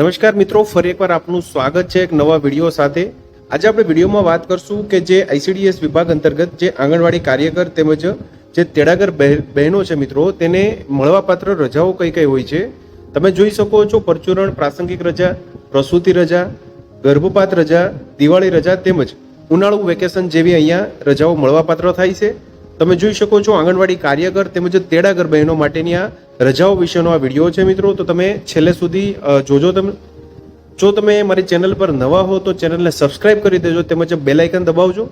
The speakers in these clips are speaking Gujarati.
નમસ્કાર મિત્રો, ફરી એકવાર આપનું સ્વાગત છે એક નવા વીડિયો સાથે. આજે આપણે વિડીયોમાં વાત કરશું કે જે આઈસીડીએસ વિભાગ અંતર્ગત જે આંગણવાડી કાર્યકર તેમજ જે તેડાગર બહેન- છે મિત્રો, તેને મળવાપાત્ર રજાઓ કઈ કઈ હોય છે? તમે જોઈ શકો છો પરચુરણ, પ્રાસંગિક રજા, પ્રસૂતિ રજા, ગર્ભપાત રજા, દિવાળી રજા તેમજ ઉનાળુ વેકેશન જેવી અહીંયા રજાઓ મળવાપાત્ર થાય છે. તમે જોઈ શકો છો આંગણવાડી કાર્યકર તેમજ તેડાગર બહેનો માટેની આ રજાઓ વિશેનો આ વીડિયો છે મિત્રો. તો તમે છેલ્લે સુધી જોજો તમે જો તમે મારી ચેનલ પર નવા હો તો ચેનલને સબસ્ક્રાઇબ કરી દેજો તેમજ બેલાઇકન દબાવજો.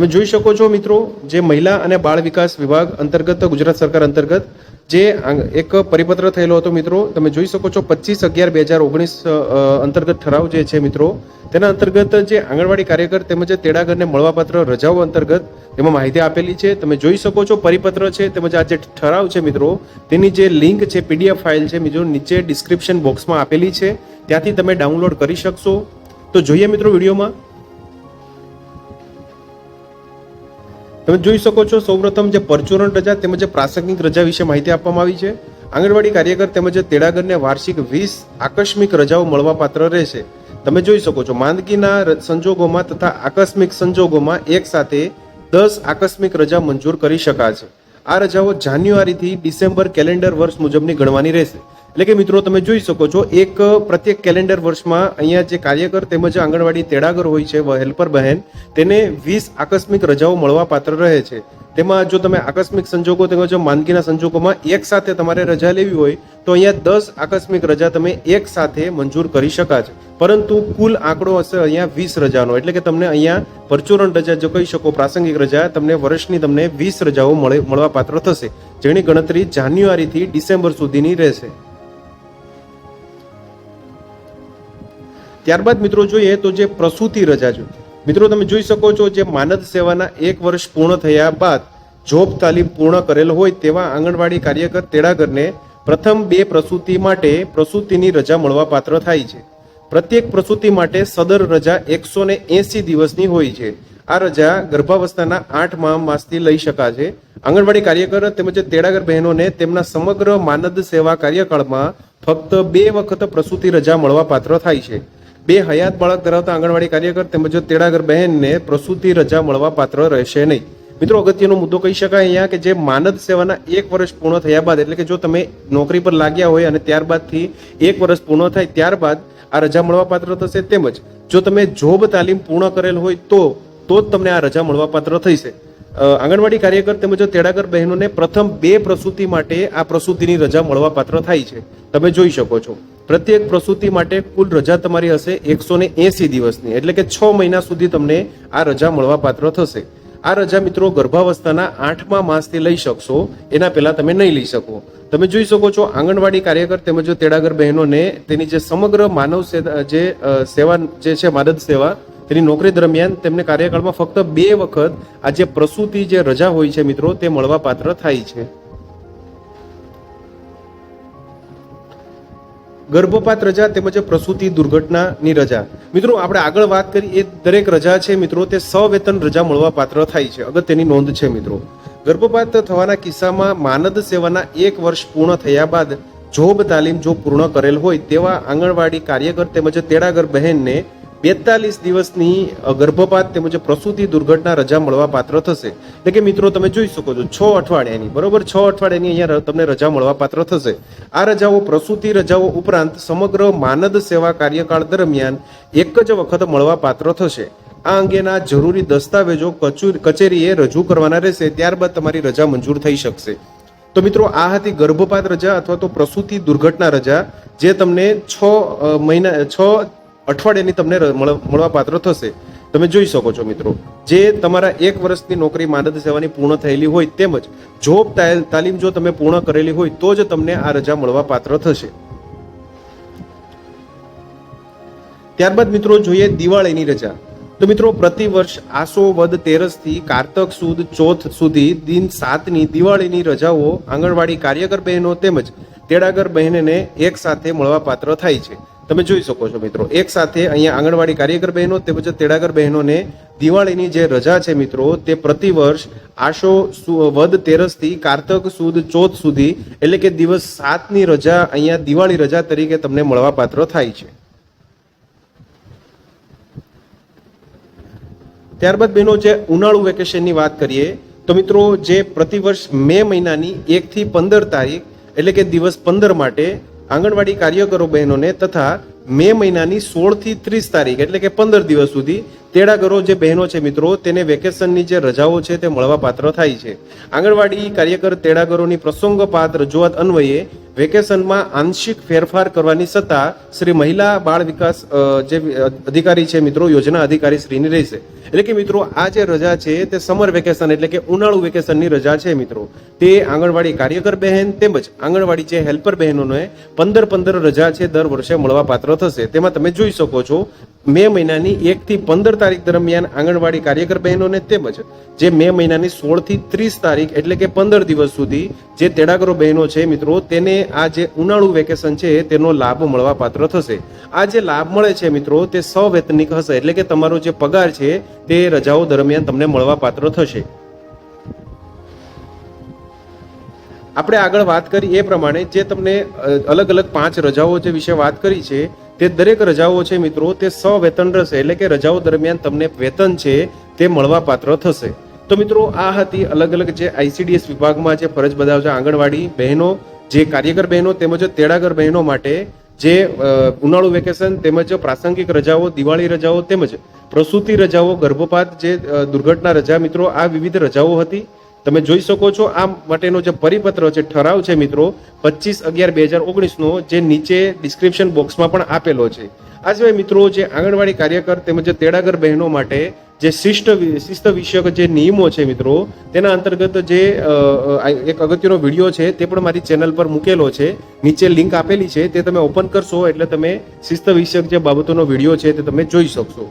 તમે જોઈ શકો છો મિત્રો જે મહિલા અને બાળ વિકાસ વિભાગ અંતર્ગત, ગુજરાત સરકાર અંતર્ગત જે એક પરિપત્ર થયેલો હતો મિત્રો, તમે જોઈ શકો છો પચીસ અગિયાર બે હજાર ઓગણીસ અંતર્ગત ઠરાવ જે છે મિત્રો, તેના અંતર્ગત જે આંગણવાડી કાર્યકર તેમજ તેડાગરને મળવાપાત્ર રજાઓ અંતર્ગત તેમાં માહિતી આપેલી છે. તમે જોઈ શકો છો પરિપત્ર છે તેમજ આ જે ઠરાવ છે મિત્રો, તેની જે લિંક છે પીડીએફ ફાઇલ છે મિત્રો, નીચે ડિસ્ક્રિપ્શન બોક્સમાં આપેલી છે. ત્યાંથી તમે ડાઉનલોડ કરી શકશો. તો જોઈએ મિત્રો વિડીયોમાં તમે જોઈ શકો છો, સૌપ્રથમ જે પરચુરણ રજા તેમજ પ્રાસંગિક રજા વિશે માહિતી આપવામાં આવી છે. આંગણવાડી કાર્યકર તેમજ તેડાગરને વાર્ષિક વીસ આકસ્મિક રજાઓ મળવાપાત્ર રહેશે. તમે જોઈ શકો છો, માંદગીના સંજોગોમાં તથા આકસ્મિક સંજોગોમાં એક સાથે દસ આકસ્મિક રજા મંજૂર કરી શકાશે. આ રજાઓ જાન્યુઆરીથી ડિસેમ્બર કેલેન્ડર વર્ષ મુજબની ગણવાની રહેશે. એટલે કે મિત્રો, તમે જોઈ શકો છો, એક પ્રત્યેક કેલેન્ડર વર્ષમાં અહીંયા જે કાર્યકર તેમજ આંગણવાડી તેડાગર હોય છે હેલ્પર બહેન, તેને વીસ આકસ્મિક રજાઓ મળવા પાત્ર રહે છે. તેમાં જો તમે આકસ્મિક સંજોગો તેમજ માંદગીના સંજોગોમાં એક સાથે તમારે રજા લેવી હોય, તો અહીંયા દસ આકસ્મિક રજા તમે એક સાથે મંજૂર કરી શકાશે પરંતુ કુલ આંકડો હશે અહીંયા વીસ રજાનો. એટલે કે તમને અહીંયા પરચુરણ રજા જો કહી શકો, પ્રાસંગિક રજા, તમને વર્ષની તમને વીસ રજાઓ મળે મળવા પાત્ર થશે. જેની ગણતરી જાન્યુઆરીથી ડિસેમ્બર સુધીની રહેશે. ત્યારબાદ મિત્રો જોઈએ તો જે પ્રસૂતિ રજા છે. મિત્રો તમે જોઈ શકો છો જે માનદ સેવાના એક વર્ષ પૂર્ણ થયા બાદ જોબ તાલીમ પૂર્ણ કરેલ હોય તેવા આંગણવાડી કાર્યકર તેડાગરને પ્રથમ બે પ્રસૂતિ માટે પ્રસૂતિની રજા મળવા પાત્ર થાય છે. પ્રત્યેક પ્રસૂતિ માટે સદર રજા એકસો ને એસી દિવસની હોય છે. આ રજા ગર્ભાવસ્થાના આઠ માસથી લઈ શકાશે. આંગણવાડી કાર્યકર તેમજ તેડાગર બહેનોને તેમના સમગ્ર માનદ સેવા કાર્યકાળમાં ફક્ત બે વખત પ્રસૂતિ રજા મળવા પાત્ર થાય છે. બે હયાત બાળક ધરાવતા આંગણવાડી કાર્યકર તેમજ તેડાગર બહેનને પ્રસૂતિ રજા મળવા પાત્ર રહેશે નહીં. મિત્રો, અગત્યનો મુદ્દો કહી શકાય અહીંયા કે જે માનદ સેવાના એક વર્ષ પૂર્ણ થયા બાદ, એટલે કે જો તમે નોકરી પર લાગ્યા હોય અને ત્યારબાદથી એક વર્ષ પૂર્ણ થાય ત્યારબાદ આ રજા મળવા પાત્ર થશે. તેમજ જો તમે જોબ તાલીમ પૂર્ણ કરેલ હોય તો તો જ તમને આ રજા મળવા પાત્ર થશે આંગણવાડી કાર્યકર તેમજ તેડાગર બહેનોને પ્રથમ બે પ્રસૂતિ માટે આ પ્રસૂતિની રજા મળવા પાત્ર થાય છે. તમે જોઈ શકો છો. પ્રત્યેક પ્રસૂતિ માટે કુલ રજા તમારી હશે એકસો ને એસી દિવસની. એટલે કે છ મહિના સુધી તમને આ રજા મળવા પાત્ર થશે. આ રજા મિત્રો ગર્ભાવસ્થાના આઠમા માસથી લઈ શકશો. એના પહેલા તમે નહીં લઈ શકો. તમે જોઈ શકો છો આંગણવાડી કાર્યકર તેમજ તેડાગર બહેનોને તેની જે સમગ્ર માનવ જે સેવા જે છે માદદ સેવા, તેની નોકરી દરમિયાન તેમને કાર્યકાળમાં ફક્ત બે વખત આ જે પ્રસૂતિ જે રજા હોય છે મિત્રો તે મળવાપાત્ર થાય છે. ગર્ભપાત રજા તેમજ પ્રસૂતિ દુર્ઘટનાની રજા. મિત્રો, આપણે આગળ વાત કરી, એ દરેક રજા છે, મિત્રો, તે સવેતન રજા મળવા પાત્ર થાય છે. અગત્યની નોંધ છે, મિત્રો. ગર્ભપાત થવાના કિસ્સામાં માનદ સેવાના એક વર્ષ પૂર્ણ થયા બાદ જોબ તાલીમ જો પૂર્ણ કરેલ હોય, તેવા આંગણવાડી કાર્યકર તેમજ તેડાગર બહેનને બેતાલીસ દિવસની ગર્ભપાત તેમજ પ્રસૂતિ દુર્ઘટના રજા મળવા પાત્ર થશે. એટલે કે મિત્રો, તમે જોઈ શકો છો, છ અઠવાડિયાની, બરોબર? છ અઠવાડિયાની અહીંયા તમને રજા મળવા પાત્ર થશે. આ રજાઓ, પ્રસૂતિ રજાઓ ઉપરાંત સમગ્ર માનદ સેવા કાર્યકાળ દરમિયાન એક જ વખત મળવા પાત્ર થશે. આ અંગેના જરૂરી દસ્તાવેજો કચુ- કચેરીએ રજૂ કરવાના રહેશે. ત્યારબાદ તમારી રજા મંજૂર થઈ શકશે. તો મિત્રો, આ હતી ગર્ભપાત રજા અથવા તો પ્રસૂતિ દુર્ઘટના રજા, જે તમને છ મહિના, છ અઠવાડિયાની તમને ર- મળવા મળવા પાત્ર થશે. તમે જોઈ શકો છો મિત્રો, જે તમારા એક વર્ષની નોકરી માનદ સેવાની પૂર્ણ થયેલી હોય તેમજ જોબ તાલીમ જો તમે પૂર્ણ કરેલી હોય, તો જ તમને આ રજા મળવા પાત્ર થશે. ત્યારબાદ મિત્રો જોઈએ દિવાળીની રજા. તો મિત્રો, પ્રતિ વર્ષ આસો વદ તેરસથી કારતક સુદ ચોથ સુધી દિન સાતની દિવાળીની રજાઓ આંગણવાડી કાર્યકર બહેનો તેમજ તેડાગર બહેનને એક સાથે મળવા પાત્ર થાય છે. તમે જોઈ શકો છો મિત્રો. એક સાથે અહીંયા આંગણવાડી કાર્યકર બહેનો તેમજ તેડાગર બહેનોને દિવાળીની જે રજા છે મિત્રો, તે પ્રતિવર્ષ આશો વદ તેરસથી કારતક સુદ, ચોથ સુધી, એટલે કે દિવસ સાતની રજા અહીંયા દિવાળી રજા તરીકે તમને મળવાપાત્ર થાય છે. ત્યારબાદ બહેનો, જે ઉનાળુ વેકેશનની વાત કરીએ, તો મિત્રો, જે પ્રતિવર્ષ મે મહિનાની એકથી પંદર તારીખ, એટલે કે દિવસ પંદર માટે આંગણવાડી કાર્યકરો બહેનોને તથા મે મહિનાની સોળથી ત્રીસ તારીખ એટલે કે પંદર દિવસ સુધી તેડાગરો જે બહેનો છે મિત્રો, તેને વેકેશનની જે રજાઓ છે તે મળવાપાત્ર થાય છે. આંગણવાડી કાર્યકર તેડાગરોની પ્રસંગોપાત્ર રજૂઆત અન્વયે વેકેશનમાં આંશિક ફેરફાર કરવાની સત્તા શ્રી મહિલા બાળ વિકાસ જે અધિકારી છે મિત્રો, યોજના અધિકારી શ્રીની રહેશે. એટલે કે મિત્રો, આ જે રજા છે તે સમર વેકેશન એટલે કે ઉનાળુ વેકેશનની રજા છે મિત્રો. તે આંગણવાડી કાર્યકર બહેન તેમજ આંગણવાડી જે હેલ્પર બહેનોને પંદર પંદર રજા છે દર વર્ષે મળવાપાત્ર થશે. તેમાં તમે જોઈ શકો છો મે મહિનાની એક થી પંદર તારીખ દરમિયાન આંગણવાડી કાર્યકર બહેનોને તેમજ જે મે મહિનાની સોળથી ત્રીસ તારીખ એટલે કે પંદર દિવસ સુધી જે તેડાગરો બહેનો છે મિત્રો, તેને આ જે ઉનાળુ વેકેશન છે તેનો લાભ મળવા પાત્ર થશે. આ જે લાભ મળે છે મિત્રો, તે સવેતનિક હશે એટલે કે તમારો જે પગાર છે તે રજાઓ દરમિયાન તમને મળવા પાત્ર થશે. આપણે આગળ વાત કરી એ પ્રમાણે જે તમને અલગ અલગ પાંચ રજાઓ જે વિશે વાત કરી છે તે દરેક રજાઓ છે મિત્રો, તે સવેતન રહેશે. એટલે કે રજાઓ દરમિયાન તમને વેતન છે તે મળવા પાત્ર થશે. તો મિત્રો, આ હતી અલગ અલગ જે આઈસીડીએસ વિભાગમાં જે ફરજ બજાવશે આંગણવાડી બહેનો, જે કાર્યકર બહેનો તેમજ તેડાગર બહેનો માટે જે ઉનાળુ વેકેશન તેમજ પ્રાસંગિક રજાઓ, દિવાળી રજાઓ તેમજ પ્રસૂતિ રજાઓ, ગર્ભપાત જે દુર્ઘટના રજા મિત્રો, આ વિવિધ રજાઓ હતી. તમે જોઈ શકો છો આ માટેનો જે પરિપત્ર છે, ઠરાવ છે મિત્રો, પચીસ અગિયાર બે હજાર ઓગણીસનો જે નીચે ડિસ્ક્રિપ્શન બોક્સમાં પણ આપેલો છે. આ સિવાય મિત્રો, જે આંગણવાડી કાર્યકર તેમજ તેડાગર બહેનો માટે જે શિષ્ટ શિસ્ત વિષયક જે નિયમો છે મિત્રો, તેના અંતર્ગત જે એક અગત્યનો વીડિયો છે તે પણ મારી ચેનલ પર મૂકેલો છે. નીચે લિંક આપેલી છે, તે તમે ઓપન કરશો એટલે તમે શિસ્ત વિષયક જે બાબતોનો વીડિયો છે તે તમે જોઈ શકશો.